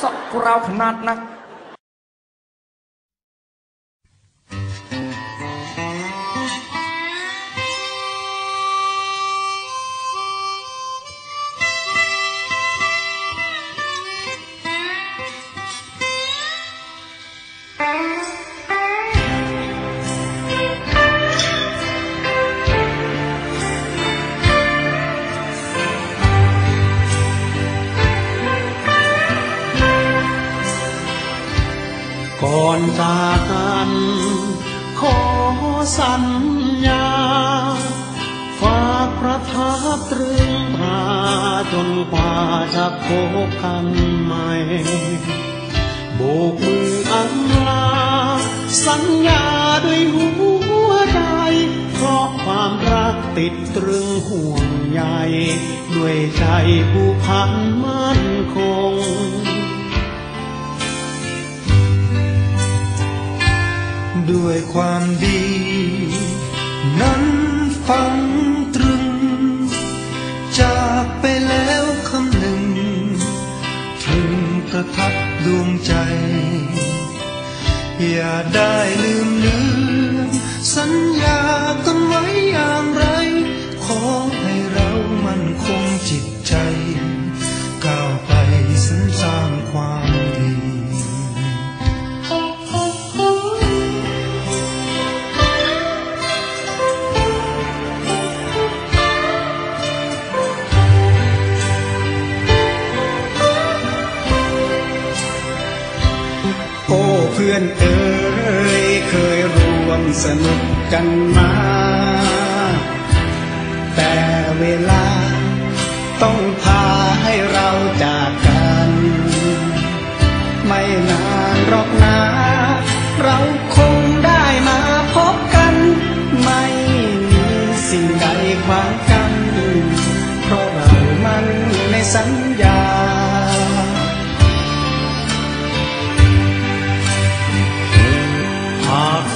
សក់ក្រៅខ្នាតណាស់ ก่อนจากกัน ขอสัญญา ฝากประทับตรึงตราจนกว่าจะพบกันใหม่โบกมืออำลา สัญญาด้วยหัวใจ เพราะความรักติดตรึงห่วงใยด้วยใจผู้พันมั่นคง ด้วยความดี นั้นฟังตรึง จากไปแล้วคำหนึ่ง ถึงประทับดวงใจ อย่าได้ลืมเลือนสัญญากั สนุกกันมา แต่เวลาต้องผ่า